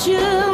you.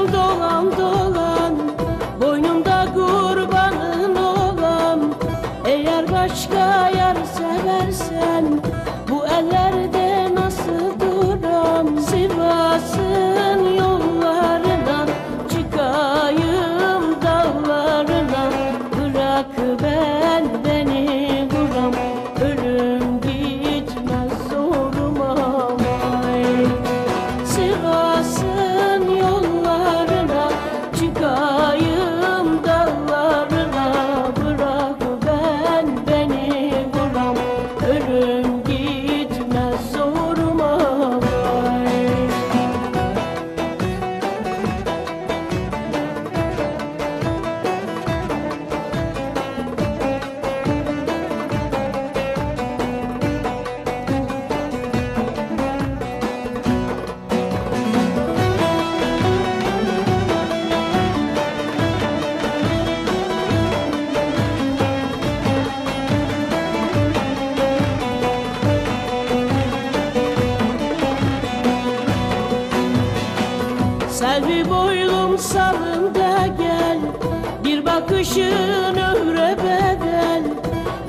Bakışın ömre bedel.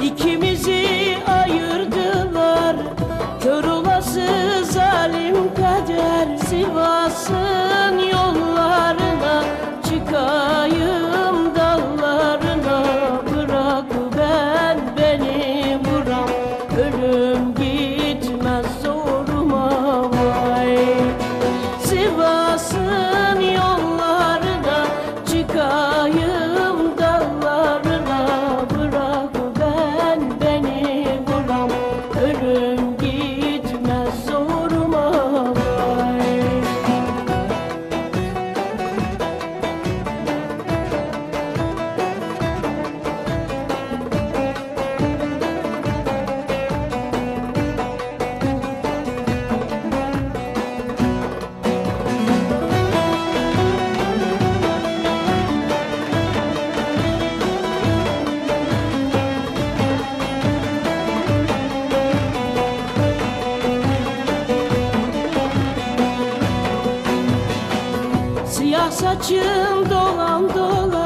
İkimizi ayırdılar. Kör olası zalim kader Sivas'ın Ah saçım dolan dolan.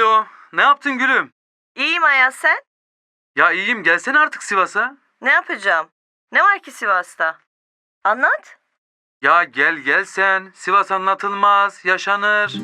Alo, ne yaptın gülüm? İyiyim Ayaz sen? Ya iyiyim, gelsene artık Sivas'a. Ne yapacağım? Ne var ki Sivas'ta? Anlat. Ya gel gel sen, Sivas anlatılmaz, yaşanır.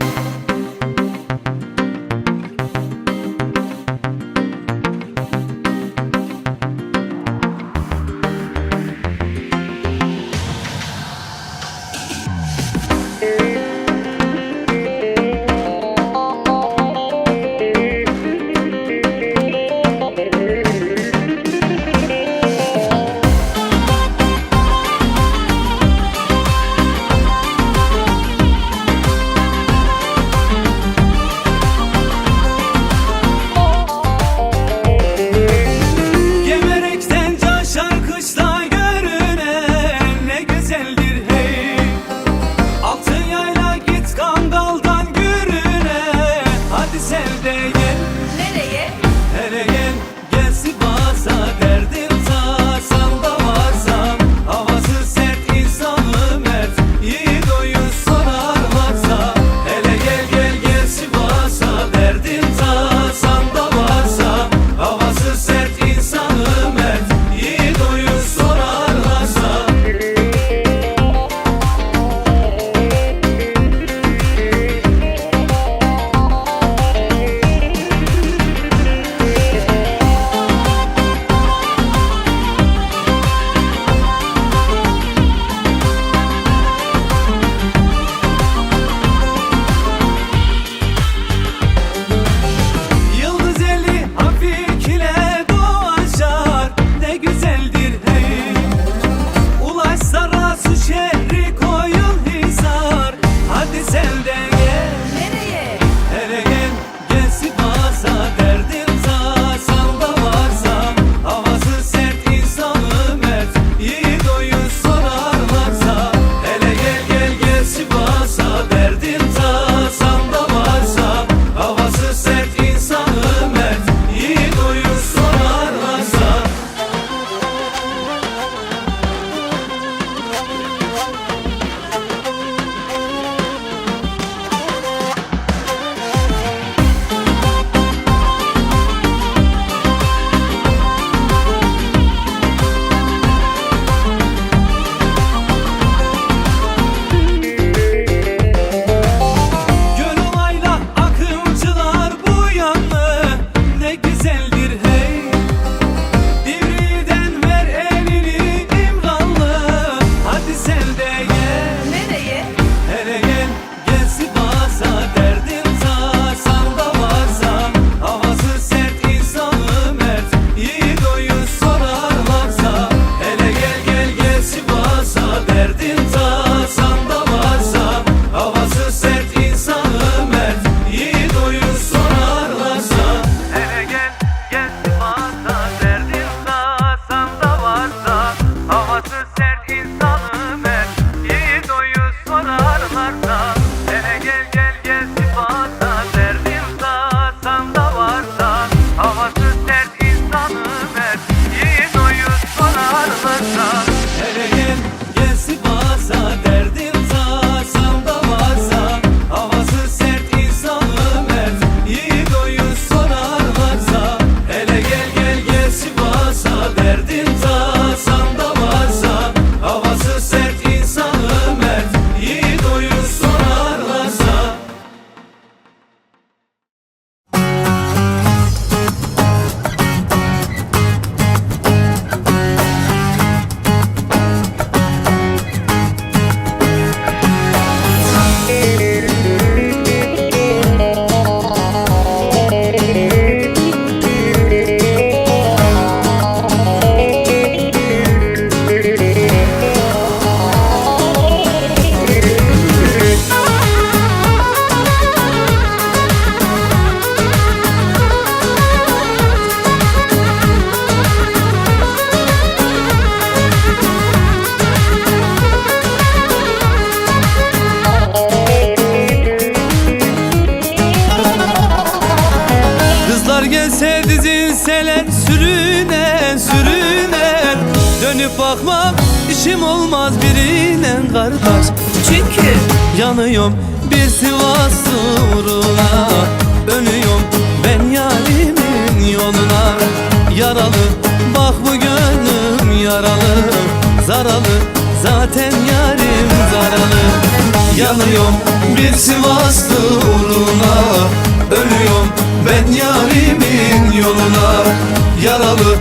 Bakmam işim olmaz birine kardeş. Çünkü yanıyorum bir Sivas uğruna. Ölüyorum ben yarimin yoluna. Yaralı bak bu gönlüm yaralı. Zaralı zaten yarim zaralı. Yanıyorum bir Sivaslı uğruna. Ölüyorum ben yarimin yoluna. Yaralı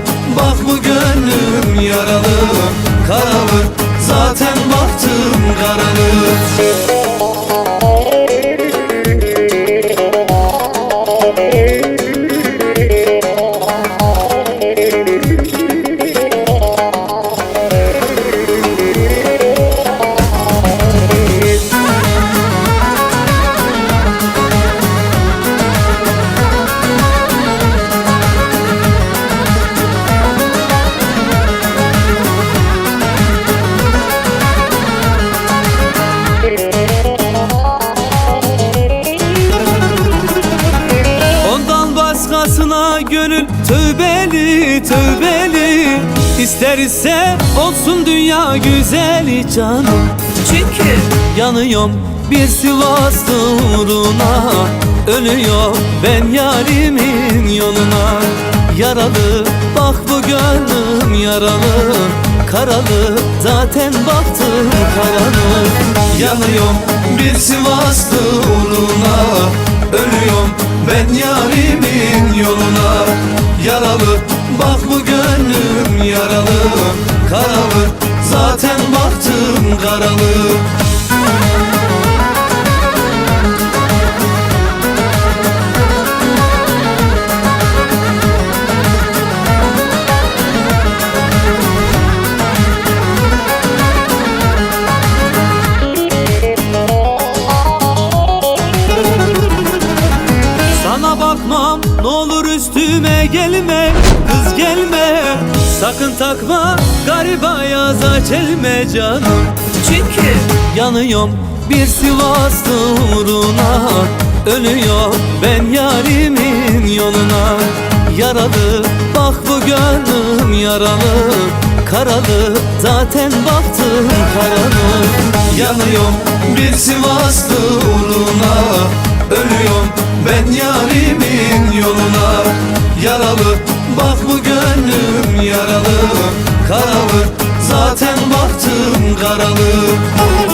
yaralı Karalı zaten baktım karalı İster ise olsun dünya güzeli canım. Çünkü yanıyorum bir Sivas uğruna Ölüyor ben yarimin yoluna. Yaralı bak bu gönlüm yaralı Karalı zaten baktım karalı Yanıyorum bir Sivaslı uğruna Ölüyorum ben yarimin yoluna. Yaralı bak bu gönlüm yaralı Karalı. Zaten baktım karalı. Sana bakmam ne olur üstüme gelme gelme. Sakın takma Gariba yaza çelme canım. Çünkü yanıyorum bir Sivaslı uğruna. Ölüyor ben yarimin yoluna. Yaralı bak bu gönlüm yaralı. Karalı zaten baktım karalı. Yanıyorum bir Sivaslı uğruna. Ölüyorum ben yarimin yoluna. Yaralı Karalı zaten baktım karalı